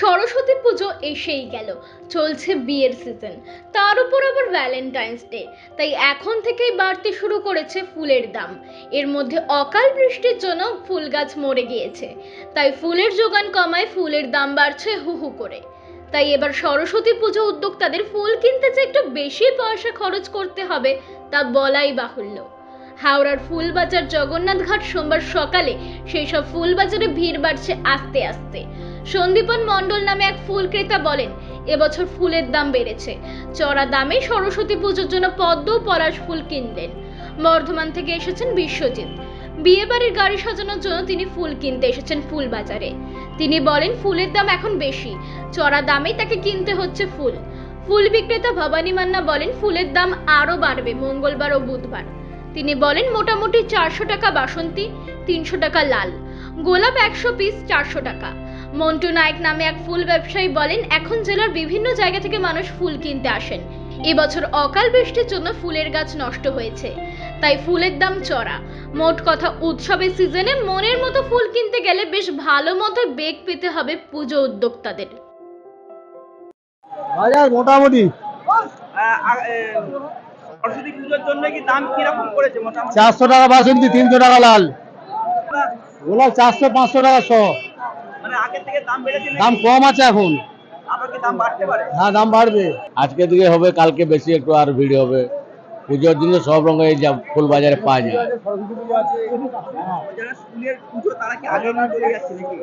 সরস্বতী পুজো এসেই গেল, চলছে বিয়ের সিজন তার উপর আবার ভ্যালেন্টাইন্স ডে তাই এখন থেকেই বাড়তে শুরু করেছে ফুলের দাম। এর মধ্যে অকাল বৃষ্টির জন্য ফুল গাছ মরে গিয়েছে, তাই ফুলের যোগান কমায় ফুলের দাম বাড়ছে হু হু করে। তাই এবার সরস্বতী পুজো উদ্যোক্তাদের ফুল কিনতে যে একটু বেশি পয়সা খরচ করতে হবে, তা বলাই বাহুল্য। হাওড়ার ফুলবাজার জগন্নাথ ঘাট সোমবার সকালে সেই সব ফুলবাজারে ভিড় বাড়ছে আস্তে আস্তে। সন্দীপন মণ্ডল নামে এক ফুল ক্রেতা বলেন, এবছর ফুলের দাম বেড়েছে। চড়া দামে সরস্বতী পুজোর জন্য পদ্ম পলাশ ফুল কিনলেন বর্ধমান থেকে এসেছেন বিশ্বজিৎ। বিয়ে বাড়ির গাড়ি সাজানোর জন্য তিনি ফুল কিনতে এসেছেন ফুল বাজারে তিনি বলেন, ফুলের দাম এখন বেশি। চড়া দামেই তাকে কিনতে হচ্ছে ফুল। ফুল বিক্রেতা ভবানী মান্না বলেন, ফুলের দাম আরও বাড়বে মঙ্গলবার ও বুধবার। তিনি বলেন, মোটামুটি চারশো টাকা বাসন্তী, তিনশো টাকা লাল। গোলাপ একশো পিস, চারশো টাকা। মন্টু নায়ক নামে এক ফুল ব্যবসায়ী বলেন এখন জেলার বিভিন্ন জায়গা থেকে মানুষ ফুল কিনতে আসেন। এবছর অকাল বৃষ্টির জন্য ফুলের গাছ নষ্ট হয়েছে তাই ফুলের দাম চড়া। মোট কথা উৎসবের সিজনে মনের মতো ফুল কিনতে গেলে বেশ ভালো মতো বেগ পেতে হবে পুজো উদ্যোক্তাদের। বাজার মোটামুটি। সরস্বতী পুজোর জন্য কি দাম কীরকম করেছে মোটামুটি? চারশো টাকা বাসন্তী তিনশো টাকা লাল। গোলাপ চারশো পাঁচশো টাকা শ। থেকে দাম নাকি? দাম কম আছে এখন। হ্যাঁ দাম বাড়বে। আজকে দিকে হবে কালকে বেশি একটু আর ভিড় হবে। পুজোর দিন তো সব রঙের যা ফুল বাজারে পাওয়া যায়।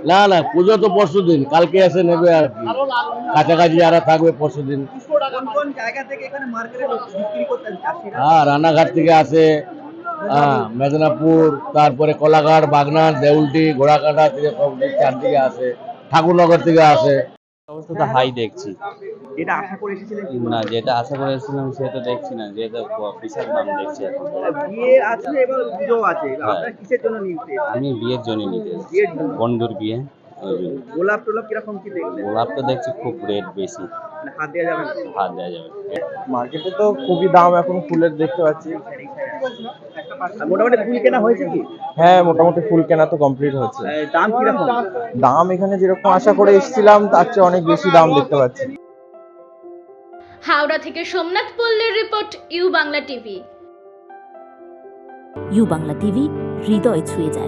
না না পুজো তো পরশু দিন কালকে এসে নেবে আর কি। কাছাকাছি যারা থাকবে পরশু দিন। হ্যাঁ রানাঘাট থেকে আসে হ্যাঁ মেদিনীপুর তারপরে কোলাঘাট বাগনান দেউলটি ঘোড়াকাটা থেকে সব চারদিকে আসে ঠাকুরনগর থেকে আসে অবস্থা তো হাই দেখছি। এটা আশা করে এসেছিলেন না যেটা আশা করেছিলাম সেটা দেখছি না যেটা বিশাল দাম দেখছি এখন। বিয়ে আছে এবার পুজো আছে? আপনারা কিসের জন্য নিতে আমি বিয়ের জন্য নিতে। বিয়ের বন্ধুর বিয়ে। গোলাপ টোলাপ কীরকম কি দেখলেন? গোলাপ তো দেখছি খুব রেট বেশি। মানে হাত দেওয়া যাবে হাত দেওয়া যাবে। মার্কেটে তো খুবই দাম এখন ফুলের দেখতে পাচ্ছি। মোটামুটি ফুল কেনা হয়েছে কি? হ্যাঁ মোটামুটি ফুল কেনা তো কমপ্লিট হচ্ছে। দাম কীরকম? দাম এখানে যেরকম আশা করে এসেছিলাম তার চেয়ে অনেক বেশি দাম দেখতে পাচ্ছি। হাওড়া থেকে Somnath পল্লের report U Bangla TV. U Bangla TV হৃদয় ছুঁয়ে যায়।